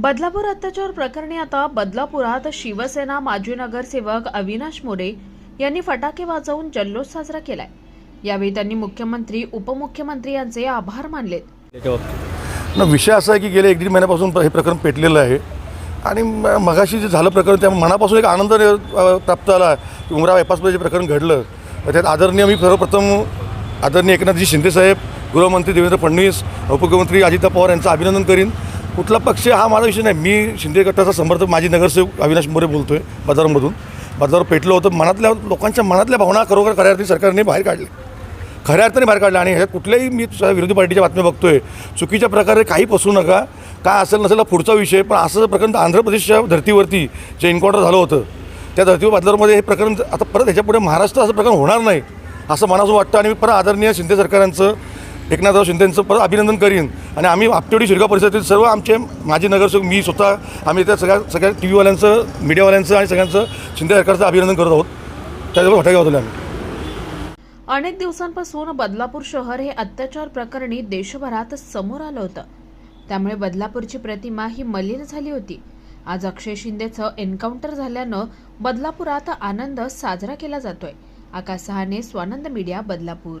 बदलापूर अत्याचार प्रकरणी आता बदलापुरात शिवसेना माजी नगरसेवक अविनाश मोरे यांनी फटाके वाजवून जल्लोष साजरा केलाय. यावेळी त्यांनी मुख्यमंत्री उपमुख्यमंत्री यांचे आभार मानलेत. न विषय असा आहे की गेल्या एक दीड महिन्यापासून हे प्रकरण पेटलेलं आहे. आणि मगाशी जे झालं प्रकरण त्या मनापासून एक आनंद प्राप्त झाला की उमरा बायपासमध्ये जे प्रकरण घडलं त्यात आदरणीय मी सर्वप्रथम आदरणीय एकनाथजी शिंदेसाहेब गृहमंत्री देवेंद्र फडणवीस उपमुख्यमंत्री अजिता पवार यांचं अभिनंदन करीन. कुठला पक्ष हा माझा विषय नाही. मी शिंदे गटाचा समर्थक माजी नगरसेवक अविनाश मोरे बोलतो आहे बाजारामधून. बाजारावर पेटलं होतं. मनातल्या लोकांच्या मनातल्या भावना खरोखर खऱ्या अर्थी सरकारने बाहेर काढल्या. खऱ्या अर्थाने बाहेर काढलं आणि ह्याच्यात कुठल्याही मी विरोधी पार्टीच्या बातम्या बघतोय. चुकीच्या प्रकारे काही पसू नका. काय असेल नसेल पुढचा विषय. पण असं प्रकरण आंध्र प्रदेशच्या धर्तीवरती जे एन्काउंटर झालं होतं त्या धर्तीवर बदलावरमध्ये हे प्रकरण आता परत ह्याच्यापुढे महाराष्ट्र असं प्रकरण होणार नाही असं मनासून वाटतं. आणि मी परत आदरणीय शिंदे सरकारांचं एकनाथराव शिंदेंचं परत अभिनंदन करीन. आणि आम्ही आपटेवाडी शिरगाव परिसरातील सर्व आमचे माजी नगरसेवक मी स्वतः आम्ही त्या सगळ्या सगळ्या टी व्हीवाल्यांचं मीडियावाल्यांचं आणि सगळ्यांचं शिंदे सरकारचं अभिनंदन करत आहोत. त्याच्यावर फटाके वाजवले आम्ही. अनेक दिवसांपासून बदलापूर शहर हे अत्याचार प्रकरणी देशभरात समोर आलं होतं. त्यामुळे बदलापूरची प्रतिमा ही मलिन झाली होती. आज अक्षय शिंदेचं एन्काउंटर झाल्यानं बदलापुरात आनंद साजरा केला जातोय. आकाश सहाने स्वानंद मीडिया बदलापूर.